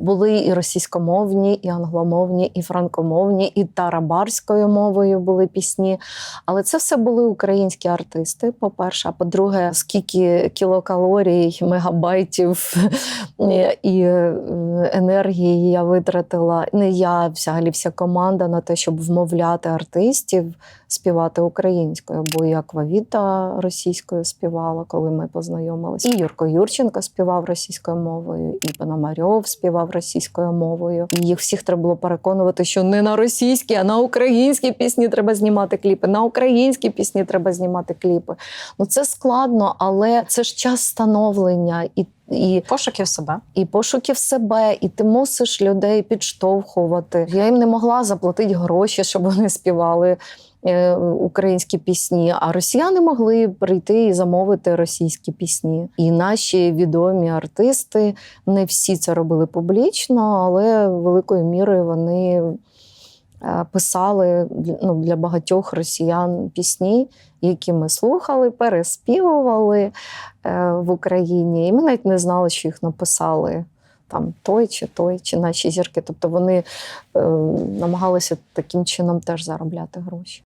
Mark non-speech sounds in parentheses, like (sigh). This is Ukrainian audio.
Були і російськомовні, і англомовні, і франкомовні, і тарабарською мовою були пісні. Але це все були українські артисти. По-перше, а по-друге, скільки кілокалорій, мегабайтів (laughs) і е, енергії я витратила. Не я, взагалі, вся команда на те, щоб вмовляти артистів співати українською. Бо і Аквавіта російською співала, коли ми познайомилися. І Юрко Юрченко співав російською мовою, і Пономарьов співав російською мовою. І їх всіх треба було переконувати, що не на російські, а на українські пісні треба знімати кліпи. На українські пісні треба знімати кліпи. Ну це складно, але це ж час становлення і. І Пошуків себе. і пошуків себе, і ти мусиш людей підштовхувати. Я їм не могла заплатити гроші, щоб вони співали е, українські пісні. А росіяни могли прийти і замовити російські пісні. І наші відомі артисти не всі це робили публічно, але великою мірою вони. Е, Писали ну, для багатьох росіян пісні, які ми слухали, переспівували е, в Україні. І ми навіть не знали, що їх написали там той чи той, чи наші зірки. Тобто вони е, намагалися таким чином теж заробляти гроші.